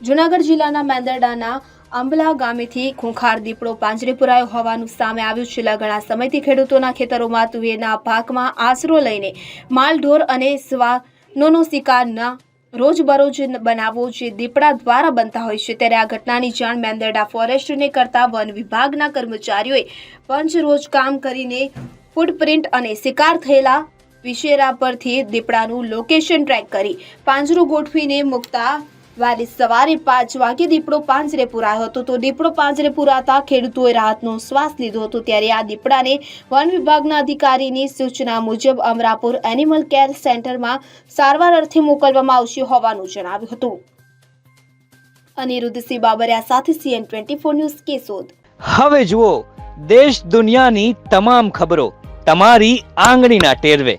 જૂનાગઢ જિલ્લાના મેંદરડાના આંબલા ગામેથી ખૂંખાર દીપડો પાંજરે પુરાયો હોવાનું સામે આવ્યું. છેલ્લા ઘણા સમયથી ખેડૂતોના ખેતરોમાં તુવેરના પાકમાં આશરો લઈને માલઢોર અને શ્વાનોનો શિકારના રોજબરોજ બનાવો જે દીપડા દ્વારા બનતા હોય છે. ત્યારે આ ઘટનાની જાણ મેંદરડા ફોરેસ્ટને કરતા વન વિભાગના કર્મચારીઓએ પંચ રોજ કામ કરીને ફૂટપ્રિન્ટ અને શિકાર થયેલા વિશેરા પરથી દીપડાનું લોકેશન ટ્રેક કરી પાંજરું ગોઠવીને મૂકતા વાલી સવારે પાંચ વાગે દીપડો પાંજરે પુરાયો હતો. તો દીપડો પાંજરે પુરાતા ખેડૂતોએ રાહતનો શ્વાસ લીધો હતો. ત્યારે આ દીપડાને વન વિભાગના અધિકારીની સૂચના મુજબ અમરાપુર એનિમલ કેર સેન્ટરમાં સારવાર અર્થે મોકલવામાં આવશે હોવાનું જણાવ્યું હતું. અનિરુદ્ધસિંહ બાબરિયા સાથે CN twenty four news Keshod. હવે જુઓ, દેશ દુનિયાની તમામ ખબરો તમારી આંગળીના ટેરવે.